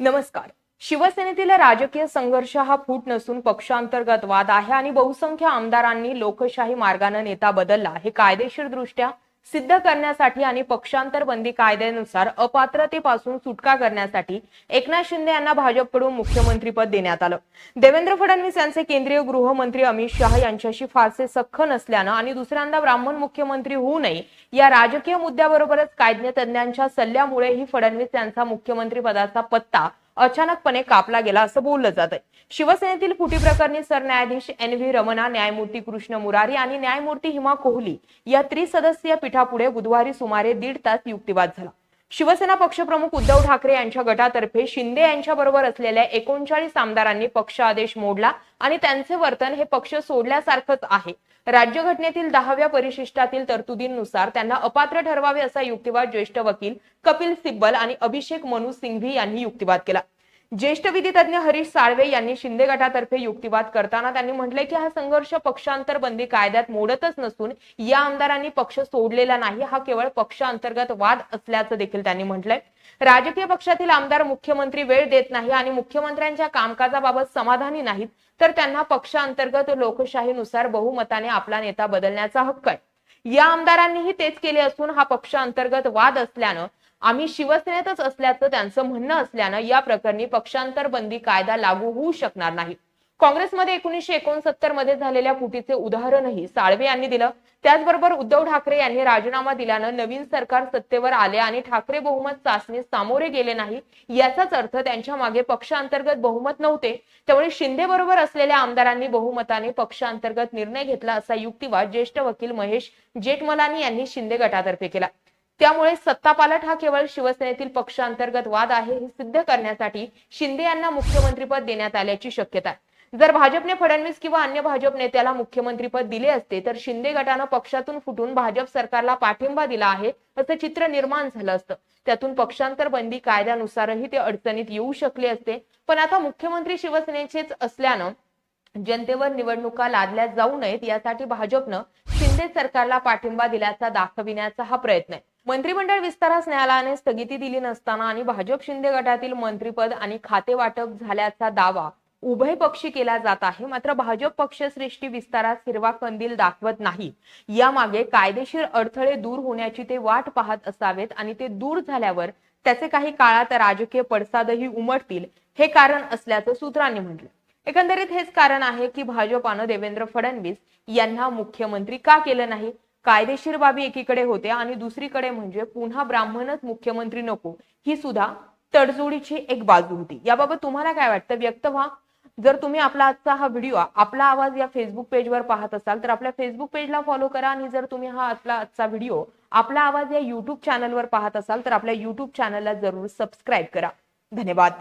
नमस्कार. शिवसेनेतील राजकीय संघर्ष हा फूट नसून पक्षांतर्गत वाद आहे आणि बहुसंख्य आमदारांनी लोकशाही मार्गाने नेता बदलला. हे कायदेशीर दृष्ट्या सिद्ध करण्यासाठी आणि पक्षांतर बंदी कायद्यानुसार अपात्रतेपासून सुटका करण्यासाठी एकनाथ शिंदे यांना भाजपकडून मुख्यमंत्रीपद देण्यात आलं. देवेंद्र फडणवीस यांचे केंद्रीय गृहमंत्री अमित शहा यांच्याशी फारसे सख्ख नसल्यानं आणि दुसऱ्यांदा ब्राह्मण मुख्यमंत्री होऊ नये या राजकीय मुद्द्याबरोबरच कायदेतज्ञांच्या सल्ल्यामुळे ही फडणवीस यांचा मुख्यमंत्री पदाचा पत्ता अचानकपणे कापला गेला असं बोललं जात आहे शिवसेनेतील फुटी प्रकरणी सरन्यायाधीश एन व्ही रमणा न्यायमूर्ती कृष्ण मुरारी आणि न्यायमूर्ती हिमा कोहली या त्रिसदस्यीय पीठापुढे बुधवारी सुमारे दीड तास युक्तिवाद झाला. शिवसेना पक्षप्रमुख उद्धव ठाकरे यांच्या गटातर्फे शिंदे यांच्या बरोबर असलेल्या एकोणचाळीस आमदारांनी पक्ष आदेश मोडला आणि त्यांचे वर्तन हे पक्ष सोडल्यासारखंच आहे. राज्यघटनेतील दहाव्या परिशिष्टातील तरतुदींनुसार त्यांना अपात्र ठरवावे असा युक्तिवाद ज्येष्ठ वकील कपिल सिब्बल आणि अभिषेक मनु सिंघवी यांनी युक्तिवाद केला. ज्येष्ठ विधितज्ञ हरीश साळवे यांनी शिंदे गटातर्फे युक्तिवाद करताना त्यांनी म्हटले की हा संघर्ष पक्षांतर बंदी कायद्यात मोडतच नसून या आमदारांनी पक्ष सोडलेला नाही हा केवळ पक्षांतर्गत वाद असल्याचं देखील त्यांनी म्हटलंय. राजकीय पक्षातील आमदार मुख्यमंत्री वेळ देत नाही आणि मुख्यमंत्र्यांच्या कामकाजाबाबत समाधानी नाहीत तर त्यांना पक्षांतर्गत लोकशाहीनुसार बहुमताने आपला नेता बदलण्याचा हक्क आहे. या आमदारांनीही तेच केले असून हा पक्षांतर्गत वाद असल्यानं आम्ही शिवसेनेतच असल्याचं त्यांचं म्हणणं असल्यानं या प्रकरणी पक्षांतर बंदी कायदा लागू होऊ शकणार नाही. काँग्रेसमध्ये एकोणीसशे एकोणसत्तरमध्ये झालेल्या फुटीचे उदाहरणही साळवे यांनी दिलं. त्याचबरोबर उद्धव ठाकरे यांनी राजीनामा दिल्यानं नवीन सरकार सत्तेवर आले आणि ठाकरे बहुमत चाचणीस सामोरे गेले नाही याचाच अर्थ त्यांच्या मागे पक्षांतर्गत बहुमत नव्हते. त्यामुळे शिंदे बरोबर असलेल्या आमदारांनी बहुमताने पक्षांतर्गत निर्णय घेतला असा युक्तिवाद ज्येष्ठ वकील महेश जेठमलानी यांनी शिंदे गटातर्फे केला. त्यामुळे सत्तापालट हा केवळ शिवसेनेतील पक्षांतर्गत वाद आहे हे सिद्ध करण्यासाठी शिंदे यांना मुख्यमंत्रीपद देण्यात आल्याची शक्यता आहे. जर भाजपने फडणवीस किंवा अन्य भाजप नेत्याला मुख्यमंत्रीपद दिले असते तर शिंदे गटानं पक्षातून फुटून भाजप सरकारला पाठिंबा दिला आहे असं चित्र निर्माण झालं असतं. त्यातून पक्षांतर बंदी कायद्यानुसारही ते अडचणीत येऊ शकले असते. पण आता मुख्यमंत्री शिवसेनेचेच असल्यानं जनतेवर निवडणुका लादल्या जाऊ नयेत यासाठी भाजपनं शिंदे सरकारला पाठिंबा दिल्याचा दाखविण्याचा हा प्रयत्न आहे. मंत्रिमंडळ विस्तारास न्यायालयाने स्थगिती दिली नसताना आणि भाजप शिंदे गटातील मंत्रीपद आणि खाते वाटप झाल्याचा दावा उभय पक्षी केला जात आहे. मात्र भाजप पक्षश्रेष्ठी विस्तारात हिरवा कंदील दाखवत नाही. यामागे कायदेशीर अडथळे दूर होण्याची ते वाट पाहत असावेत आणि ते दूर झाल्यावर त्याचे काही काळात राजकीय पडसादही उमटतील हे कारण असल्याचं सूत्रांनी म्हटलं. एकंदरीत हेच कारण आहे की भाजपानं देवेंद्र फडणवीस यांना मुख्यमंत्री का केलं नाही? कायदेशीर बाबी एकीकडे होत्या आणि दुसरीकडे म्हणजे पुन्हा ब्राह्मणच मुख्यमंत्री नको ही सुद्धा तडजोडीची एक बाजू होती. याबाबत तुम्हाला काय वाटतं? व्यक्त व्हा. जर तुम्ही आपला आजचा हा व्हिडिओ आपला आवाज या फेसबुक पेजवर पाहत असाल तर आपल्या फेसबुक पेजला फॉलो करा आणि जर तुम्ही हा आपला आजचा व्हिडिओ आपला आवाज या युट्यूब चॅनलवर पाहत असाल तर आपल्या युट्यूब चॅनलला जरूर सबस्क्राईब करा. धन्यवाद.